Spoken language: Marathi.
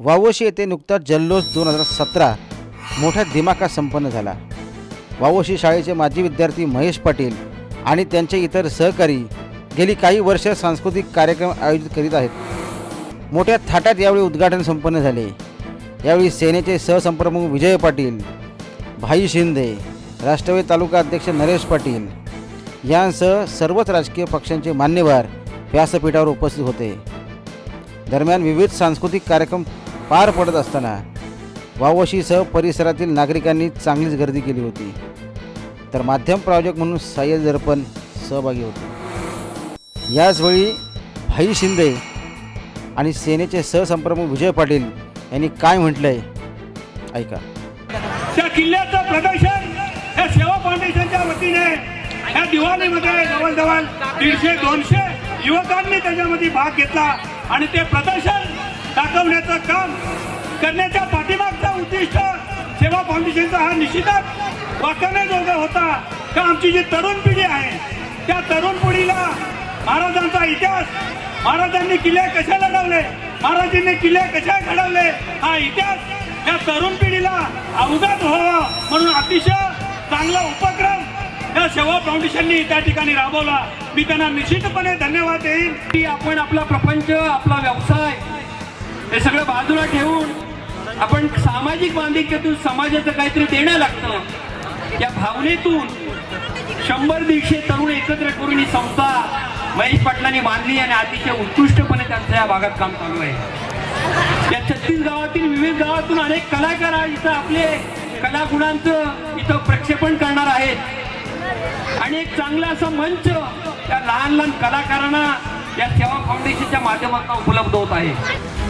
वावोशी येथे नुकताच जल्लोष दोन हजार सतरा मोठ्या दिमाखात संपन्न झाला. वावोशी शाळेचे माजी विद्यार्थी महेश पाटील आणि त्यांचे इतर सहकारी गेली काही वर्ष सांस्कृतिक कार्यक्रम आयोजित करीत आहेत. मोठ्या थाटात यावेळी उद्घाटन संपन्न झाले. यावेळी सेनेचे सहसंप्रमुख विजय पाटील भाई शिंदे राष्ट्रवादी तालुका अध्यक्ष नरेश पाटील यांसह सर्वच राजकीय पक्षांचे मान्यवर व्यासपीठावर उपस्थित होते. दरम्यान विविध सांस्कृतिक कार्यक्रम पार पडत असताना वावशीसह परिसरातील नागरिकांनी चांगलीच गर्दी केली होती. तर माध्यम प्रायोजक म्हणून सय्यद दर्पण सहभागी होते. याचवेळी भाई शिंदे आणि सेनेचे सहसंप्रमुख विजय पाटील यांनी काय म्हटलंय? ऐका. त्या किल्ल्याचं प्रदर्शन या सेवा फाउंडेशनच्या वतीने या दिवाळीमध्ये जवळजवळ दीडशे दोनशे युवकांनी त्याच्यामध्ये भाग घेतला आणि ते प्रदर्शन दाखवण्याचं काम करण्याच्या पाठीमागचा उद्दिष्ट सेवा फाउंडेशनचा हा निश्चितच वाखाण्याजोगा होता का आमची जी तरुण पिढी आहे त्या तरुण पिढीला महाराजांचा इतिहास महाराजांनी किल्ले कशा लढवले महाराजांनी किल्ले कशा घडवले हा इतिहास या तरुण पिढीला अवगत व्हावा म्हणून अतिशय चांगला उपक्रम या सेवा फाउंडेशननी त्या ठिकाणी राबवला. मी त्यांना निश्चितपणे धन्यवाद देईन की आपण आपला प्रपंच आपला व्यवसाय हे सगळं बाजूला ठेवून आपण सामाजिक बांधिलकीतून समाजाचं काहीतरी देणं लागतं. या भावनेतून शंभर दीडशे तरुण एकत्र करून ही संस्था महेश पाटलांनी बांधली आणि अतिशय उत्कृष्टपणे त्यांचं या भागात काम चालू आहे. या छत्तीस गावातील विविध गावातून अनेक कलाकार इथं आपले कलागुणांचं इथं प्रक्षेपण करणार आहेत. आणि एक चांगला असा मंच त्या लहान लहान कलाकारांना या सेवा फाउंडेशनच्या माध्यमातून उपलब्ध होत आहे.